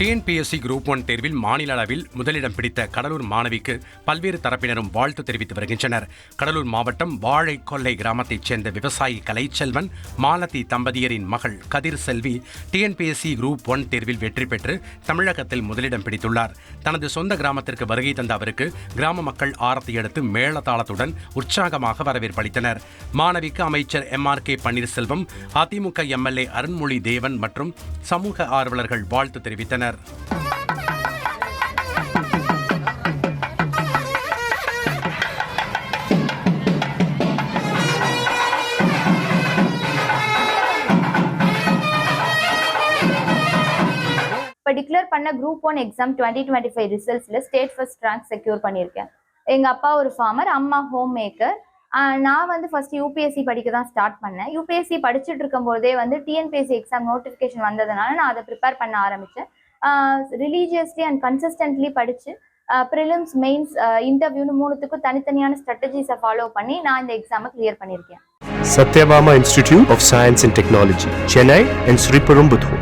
TNPSC group one தேர்வில் மாநில அளவில் முதலிடம் பிடித்த கடலூர் மாணவிக்கு பல்வேறு தரப்பினரும் வாழ்த்து தெரிவித்து வருகின்றனர். கடலூர் மாவட்டம் வாழைக்கொல்லை கிராமத்தைச் சேர்ந்த விவசாயி கலைச்செல்வன் மாலதி தம்பதியரின் மகள் Kathir Selvi TNPSC group one தேர்வில் வெற்றி பெற்று தமிழகத்தில் முதலிடம் பிடித்துள்ளார். தனது சொந்த கிராமத்திற்கு வருகை தந்த அவருக்கு கிராம மக்கள் ஆரத்தி எடுத்து மேளதாளத்துடன் உற்சாகமாக வரவேற்பளித்தனர். மாணவிக்கு அமைச்சர் M R K Panneerselvam AIADMK MLA Arunmozhi Devan மற்றும் சமூக ஆர்வலர்கள் வாழ்த்து தெரிவித்தனர். இப்போ டிக்ளேர் பண்ண group one exam twenty twenty five ரிசல்ட்ஸில் state first rank secure பண்ணியிருக்கேன். எங்கள் அப்பா ஒரு ஃபார்மர் அம்மா ஹோம் மேக்கர் நான் வந்து ஃபர்ஸ்ட் யூபிஎஸ்சி படிக்க தான் ஸ்டார்ட் பண்ணேன். யூபிஎஸ்சி படிச்சுட்டு இருக்கும்போதே வந்து டிஎன்பிஎஸ்சி எக்ஸாம் நோட்டிஃபிகேஷன் வந்ததுனால நான் அதை ப்ரிப்பேர் பண்ண ஆரம்பித்தேன் ரிலீஜியஸ்லி அண்ட் கன்சிஸ்டன்ட்லி படித்து ப்ரிலிம்ஸ் மெயின்ஸ் இன்டர்வியூன்னு மூணுத்துக்கும் தனித்தனியான ஸ்ட்ராட்டஜிஸை ஃபாலோ பண்ணி நான் இந்த எக்ஸாமை கிளியர் பண்ணியிருக்கேன். Sathyabama institute of science and technology Chennai and Sriperumbudur